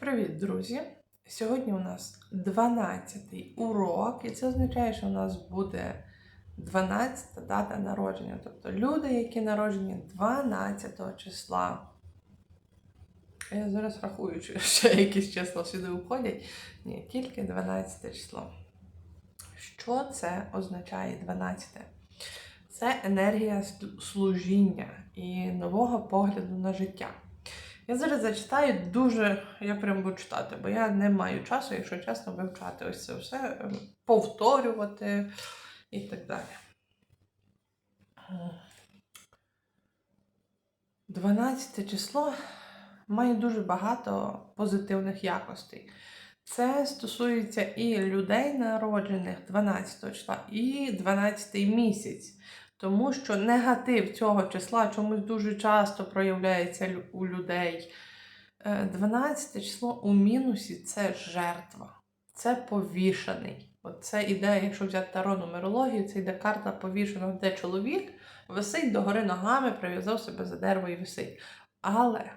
Привіт, друзі! Сьогодні у нас 12-й урок, і це означає, що у нас буде 12-та дата народження. Тобто люди, які народжені 12 числа. Я зараз рахую, чи ще якісь числа сюди входять. Ні, тільки 12 число. Що це означає 12? Це енергія служіння і нового погляду на життя. Я зараз зачитаю дуже, я прям буду читати, бо я не маю часу, якщо чесно, вивчати ось це все, ем, повторювати і так далі. 12 число має дуже багато позитивних якостей. Це стосується і людей, народжених 12 числа, і 12 місяць. Тому що негатив цього числа чомусь дуже часто проявляється у людей. Е, 12 число у мінусі це жертва, це повішаний. От це ідея, якщо взяти таро нумерологію, це йде карта повішеного, де чоловік висить догори ногами, прив'язав себе за дерево і висить. Але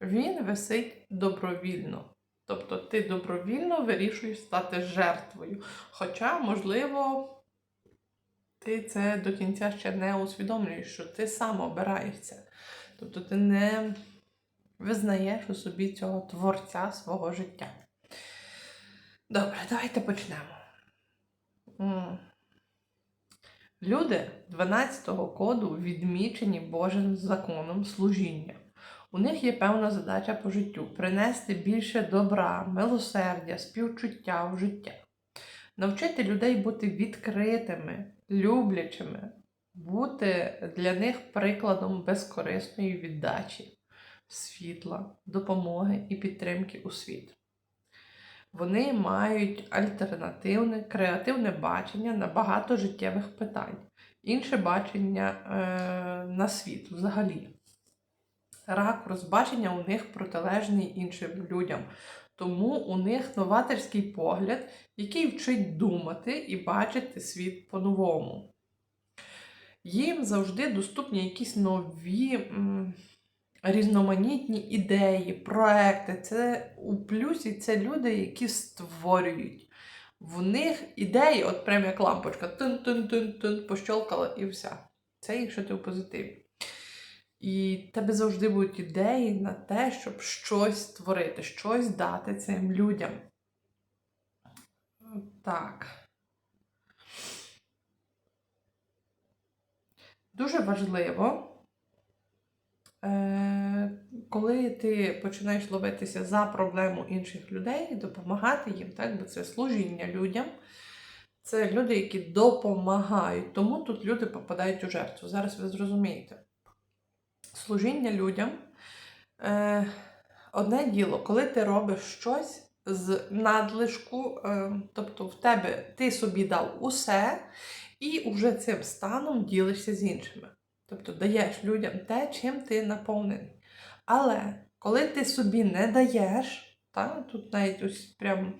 він висить добровільно. Тобто ти добровільно вирішуєш стати жертвою. Хоча, можливо, ти це до кінця ще не усвідомлюєш, що ти сам обираєш це. Тобто ти не визнаєш у собі цього творця свого життя. Добре, давайте почнемо. Люди 12-го коду відмічені Божим законом служіння. У них є певна задача по життю принести більше добра, милосердя, співчуття в життя, навчити людей бути відкритими, люблячими, бути для них прикладом безкорисної віддачі, світла, допомоги і підтримки у світ. Вони мають альтернативне, креативне бачення на багато життєвих питань, інше бачення е, на світ взагалі. Ракурс бачення у них протилежний іншим людям. Тому у них новаторський погляд, який вчить думати і бачити світ по-новому. Їм завжди доступні якісь нові м, різноманітні ідеї, проекти. Це у плюсі це люди, які створюють. В них ідеї, от прям як лампочка, тин-тин-тин-тин, пощолкала і все. Це якщо ти в позитиві. І тебе завжди будуть ідеї на те, щоб щось створити, щось дати цим людям. Так. Дуже важливо, е, коли ти починаєш ловитися за проблему інших людей, допомагати їм, так, бо це служіння людям. Це люди, які допомагають. Тому тут люди попадають у жертву. Зараз ви зрозумієте. Служіння людям. Е, одне діло, коли ти робиш щось з надлишку, е, тобто в тебе ти собі дав усе, і уже цим станом ділишся з іншими. Тобто даєш людям те, чим ти наповнений. Але коли ти собі не даєш, та, тут навіть ось прям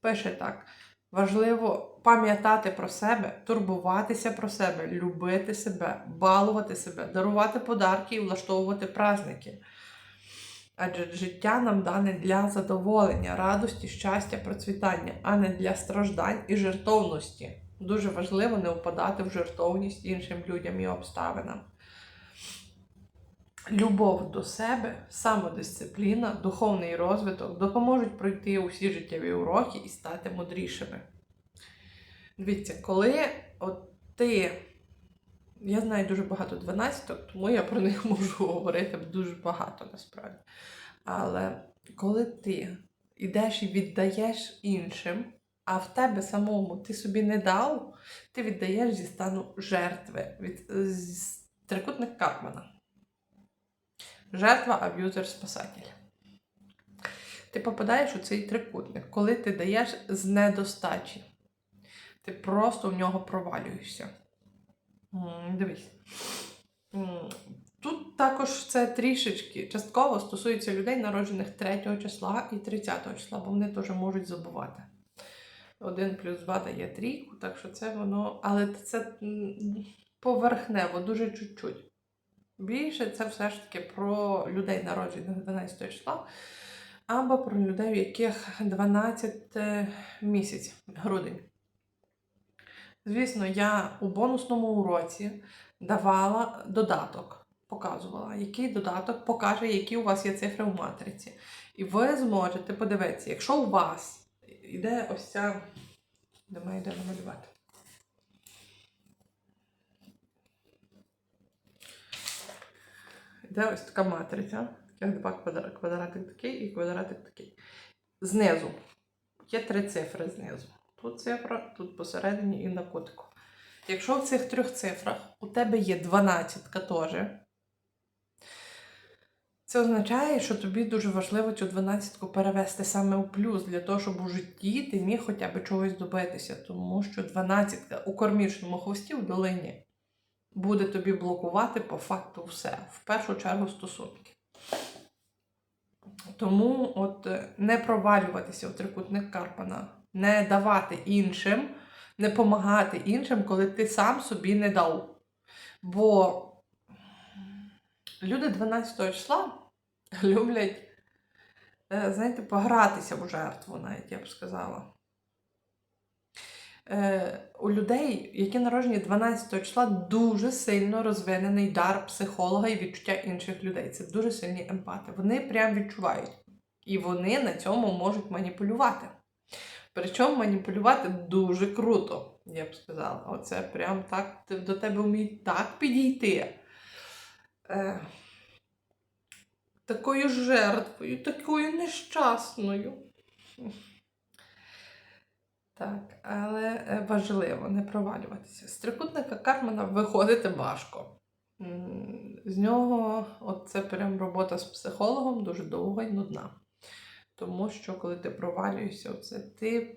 пише так. Важливо пам'ятати про себе, турбуватися про себе, любити себе, балувати себе, дарувати подарки і влаштовувати праздники. Адже життя нам дане для задоволення, радості, щастя, процвітання, а не для страждань і жертовності. Дуже важливо не впадати в жертовність іншим людям і обставинам. Любов до себе, самодисципліна, духовний розвиток допоможуть пройти усі життєві уроки і стати мудрішими. Дивіться, коли от ти. Я знаю дуже багато 12, тому я про них можу говорити дуже багато насправді. Але коли ти йдеш і віддаєш іншим, а в тебе самому ти собі не дав, ти віддаєш зі стану жертви від з трикутник Карпмана. Жертва, аб'юзер, спасатель. Ти попадаєш у цей трикутник, коли ти даєш з недостачі. Ти просто в нього провалюєшся. Дивись. Тут також це трішечки частково стосується людей, народжених 3 числа і 30 числа, бо вони теж можуть забувати. 1 плюс 2 дає трійку, так що це воно. Але це поверхнево, дуже чуть-чуть. Більше це все ж таки про людей, народжених 12 числа. або про людей, у яких 12 місяць, грудень. Звісно, я у бонусному уроці давала додаток, показувала, який додаток покаже, які у вас є цифри в матриці. І ви зможете подивитися, якщо у вас йде ось ця. Де намалювати. Йде ось така матриця. Два квадра- квадратик такий і квадратик такий. Знизу. Є три цифри знизу. Цифра, тут посередині і на кутику. Якщо в цих трьох цифрах у тебе є 12 теж, це означає, що тобі дуже важливо цю 12 перевести саме у плюс, для того, щоб у житті ти міг хоча б чогось добитися. Тому що 12 у кормічному хвості в долині буде тобі блокувати по факту все. В першу чергу стосунки. Тому от е, не провалюватися в трикутник Карпана, не давати іншим, не допомагати іншим, коли ти сам собі не дав. Бо люди 12 числа люблять, е, знаєте, погратися в жертву, навіть я б сказала. Е, у людей, які народжені 12 числа, дуже сильно розвинений дар психолога і відчуття інших людей. Це дуже сильні емпати. Вони прям відчувають. І вони на цьому можуть маніпулювати. Причому маніпулювати дуже круто, я б сказала. Оце прям так до тебе вміють так підійти. Е, такою жертвою, такою нещасною. Так, але е, важливо не провалюватися. З трикутника Кармана виходити важко. З нього це прям робота з психологом дуже довга і нудна. Тому що коли ти провалюєшся, оце, ти,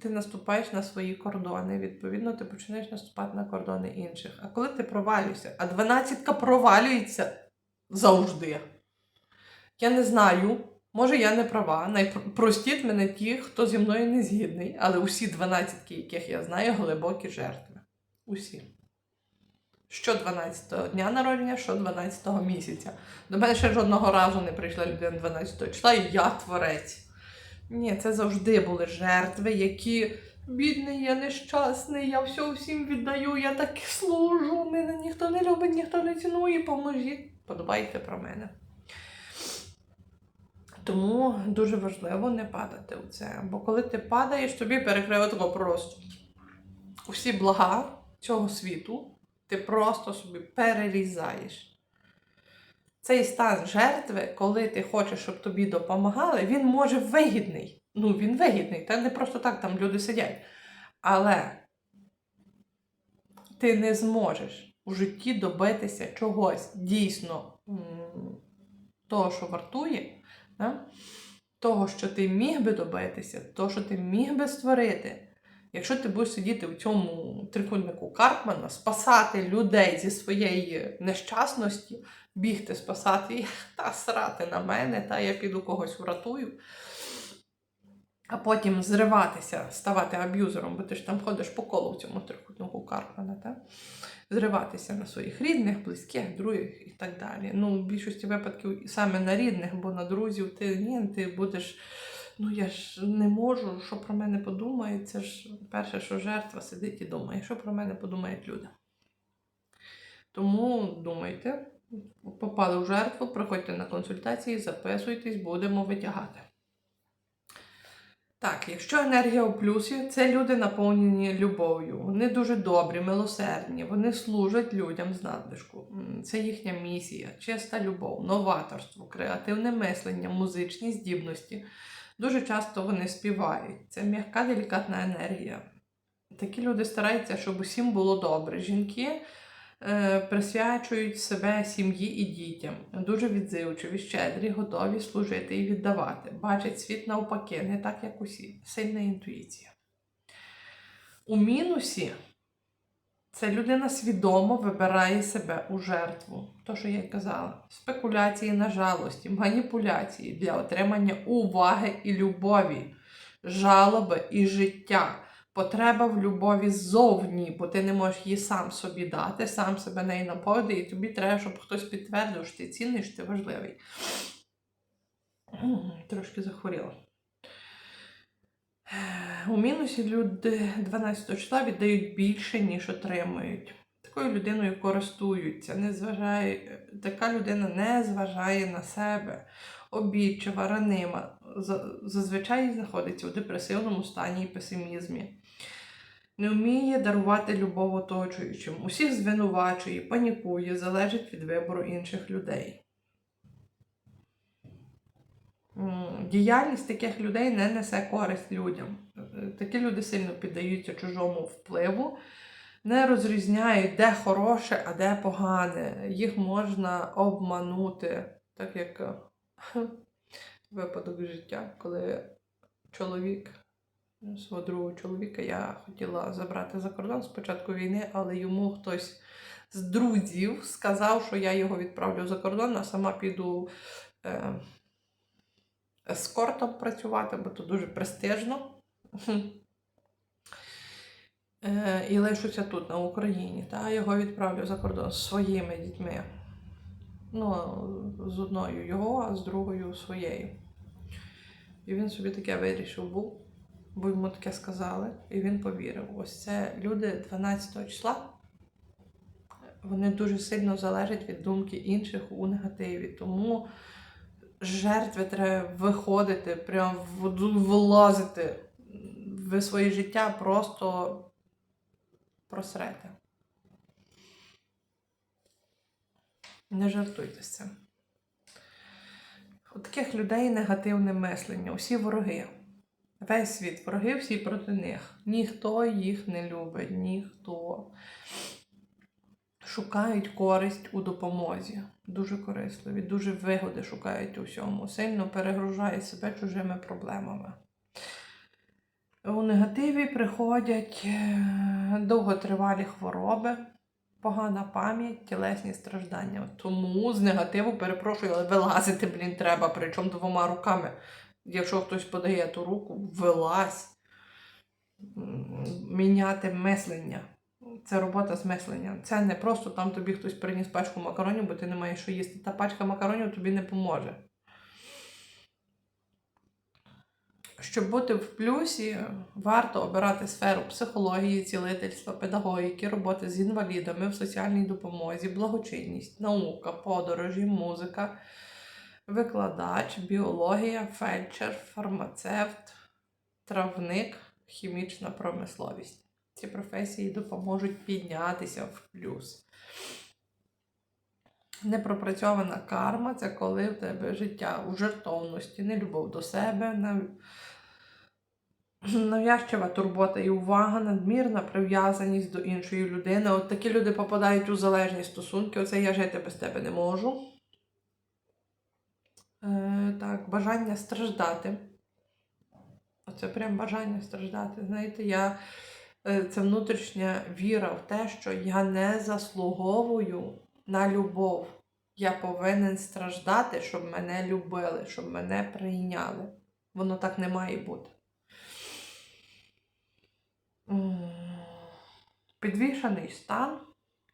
ти наступаєш на свої кордони. Відповідно, ти починаєш наступати на кордони інших. А коли ти провалюєшся, а 12 провалюється завжди. Я не знаю, може я не права. Найпростіть мене ті, хто зі мною не згідний, але усі 12, яких я знаю, глибокі жертви. Усі. Що 12-го дня народження, що 12-го місяця. До мене ще жодного разу не прийшла людина 12 числа, і я творець. Ні, це завжди були жертви, які бідний, я нещасний, я все всім віддаю, я так служу, мене ніхто не любить, ніхто не цінує, поможіть, подбайте про мене. Тому дуже важливо не падати у це. Бо коли ти падаєш, тобі перекриє тако просто. Усі блага цього світу ти просто собі перерізаєш. Цей стан жертви, коли ти хочеш, щоб тобі допомагали, він може вигідний. Ну, він вигідний, та не просто так там люди сидять. Але ти не зможеш у житті добитися чогось дійсно того, що вартує, да? того, що ти міг би добитися, того, що ти міг би створити. Якщо ти будеш сидіти в цьому трикутнику Карпмана, спасати людей зі своєї нещасності, бігти, спасати їх та срати на мене, та я піду когось врятую, а потім зриватися, ставати аб'юзером, бо ти ж там ходиш по колу в цьому трикутнику Карпмана, та? зриватися на своїх рідних, близьких, других і так далі. Ну, в більшості випадків саме на рідних, бо на друзів ти ні, ти будеш. Ну, я ж не можу, що про мене подумають. Це ж перше, що жертва сидить і думає, що про мене подумають люди. Тому думайте, попали в жертву, приходьте на консультації, записуйтесь, будемо витягати. Так, якщо енергія у плюсі, це люди наповнені любов'ю. Вони дуже добрі, милосердні, вони служать людям з надлишку. Це їхня місія, чиста любов, новаторство, креативне мислення, музичні здібності. Дуже часто вони співають. Це м'яка, делікатна енергія. Такі люди стараються, щоб усім було добре. Жінки присвячують себе сім'ї і дітям. Дуже відзивчиві, щедрі, готові служити і віддавати. Бачать світ навпаки, не так, як усі. Сильна інтуїція. У мінусі це людина свідомо вибирає себе у жертву. То, що я й казала. Спекуляції на жалості, маніпуляції для отримання уваги і любові, жалоби і життя. Потреба в любові ззовні, бо ти не можеш її сам собі дати, сам себе неї наповнити, і тобі треба, щоб хтось підтвердив, що ти цінний, що ти важливий. Трошки захворіла. У мінусі люди 12 числа віддають більше, ніж отримують. Такою людиною користуються, не зважає, така людина не зважає на себе, обідчива, ранима, зазвичай знаходиться у депресивному стані і песимізмі. Не вміє дарувати любов оточуючим, усіх звинувачує, панікує, залежить від вибору інших людей. Діяльність таких людей не несе користь людям. Такі люди сильно піддаються чужому впливу, не розрізняють, де хороше, а де погане. Їх можна обманути, так як випадок життя, коли чоловік, свого другого чоловіка я хотіла забрати за кордон з початку війни, але йому хтось з друзів сказав, що я його відправлю за кордон, а сама піду. Е, ескортом працювати, бо то дуже престижно. Е, І лишуся тут, на Україні. Та його відправлю за кордон з своїми дітьми. Ну, з одною його, а з другою своєю. І він собі таке вирішив був, бо йому таке сказали, і він повірив. Ось це люди 12 числа. Вони дуже сильно залежать від думки інших у негативі. Тому жертви треба виходити, прям влазити в своє життя, просто просрете. Не жартуйте з цим. У таких людей негативне мислення, усі вороги. Весь світ вороги, всі проти них. Ніхто їх не любить, ніхто. Шукають користь у допомозі. Дуже корисливі, дуже вигоди шукають у всьому. Сильно перегружають себе чужими проблемами. У негативі приходять е, довготривалі хвороби, погана пам'ять, тілесні страждання. Тому з негативу, перепрошую, але вилазити, блін, треба, причому двома руками. Якщо хтось подає ту руку, вилазь. Міняти мислення. Це робота з мисленням. Це не просто там тобі хтось приніс пачку макаронів, бо ти не маєш що їсти. Та пачка макаронів тобі не поможе. Щоб бути в плюсі, варто обирати сферу психології, цілительства, педагогіки, роботи з інвалідами в соціальній допомозі, благочинність, наука, подорожі, музика, викладач, біологія, фельдшер, фармацевт, травник, хімічна промисловість. Ці професії допоможуть піднятися в плюс. Непропрацьована карма це коли в тебе життя у жертовності, нелюбов до себе, нав'язчива турбота і увага, надмірна прив'язаність до іншої людини. От такі люди попадають у залежні стосунки. Оце я жити без тебе не можу. Е, так, бажання страждати. Оце прям бажання страждати. Знаєте, я, е, це внутрішня віра в те, що я не заслуговую на любов. Я повинен страждати, щоб мене любили, щоб мене прийняли. Воно так не має бути. М, Підвішений стан,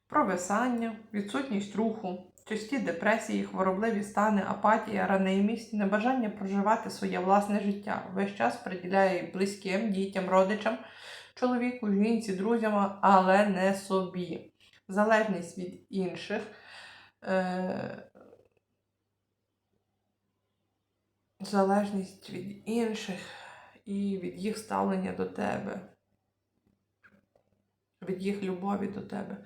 провисання, відсутність руху, часті депресії, хворобливі стани, апатія, ранимість, небажання проживати своє власне життя. Весь час приділяє близьким, дітям, родичам, чоловіку, жінці, друзям, але не собі. Залежність від інших. Е- залежність від інших і від їх ставлення до тебе, від їх любові до тебе.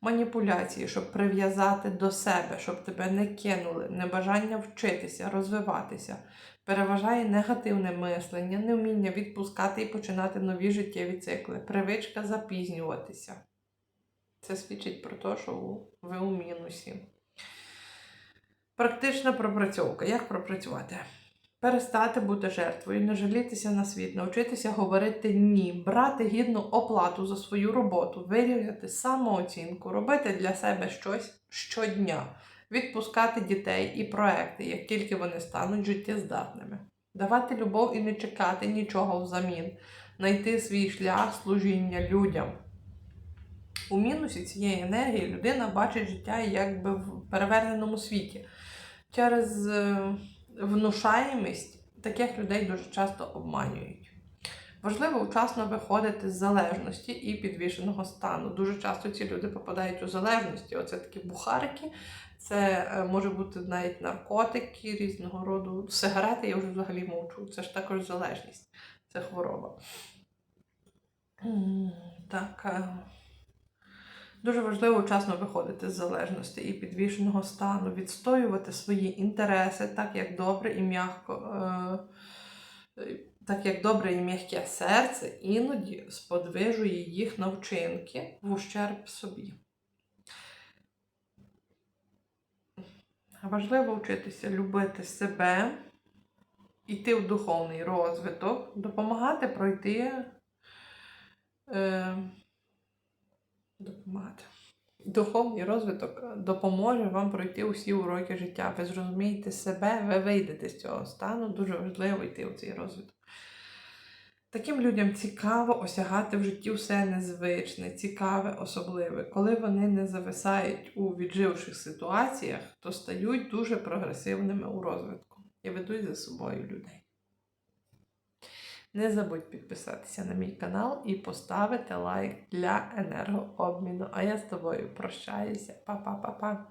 Маніпуляції, щоб прив'язати до себе, щоб тебе не кинули, небажання вчитися, розвиватися. Переважає негативне мислення, невміння відпускати і починати нові життєві цикли, привичка запізнюватися. Це свідчить про те, що ви у мінусі. Практична пропрацьовка. Як пропрацювати? Перестати бути жертвою, не жалітися на світ, навчитися говорити ні, брати гідну оплату за свою роботу, вирівняти самооцінку, робити для себе щось щодня, відпускати дітей і проекти, як тільки вони стануть життєздатними, давати любов і не чекати нічого взамін, знайти свій шлях служіння людям. У мінусі цієї енергії людина бачить життя якби в переверненому світі. Через е, внушаємість таких людей дуже часто обманюють. Важливо вчасно виходити з залежності і підвішеного стану. Дуже часто ці люди попадають у залежності. Оце такі бухарики, це е, може бути навіть наркотики різного роду. Сигарети я вже взагалі мовчу. Це ж також залежність, це хвороба. Так. Дуже важливо вчасно виходити з залежності і підвішеного стану, відстоювати свої інтереси так, як добре і м'яко. Е, так як добре і м'яке серце іноді сподвижує їх на вчинки в ущерб собі. Важливо вчитися любити себе, йти в духовний розвиток, допомагати пройти. Е, допомагати. Духовний розвиток допоможе вам пройти усі уроки життя. Ви зрозумієте себе, ви вийдете з цього стану. Дуже важливо йти у цей розвиток. Таким людям цікаво осягати в житті все незвичне, цікаве, особливе. Коли вони не зависають у відживших ситуаціях, то стають дуже прогресивними у розвитку і ведуть за собою людей. Не забудь підписатися на мій канал і поставити лайк для енергообміну. А я з тобою прощаюся. Па-па-па-па.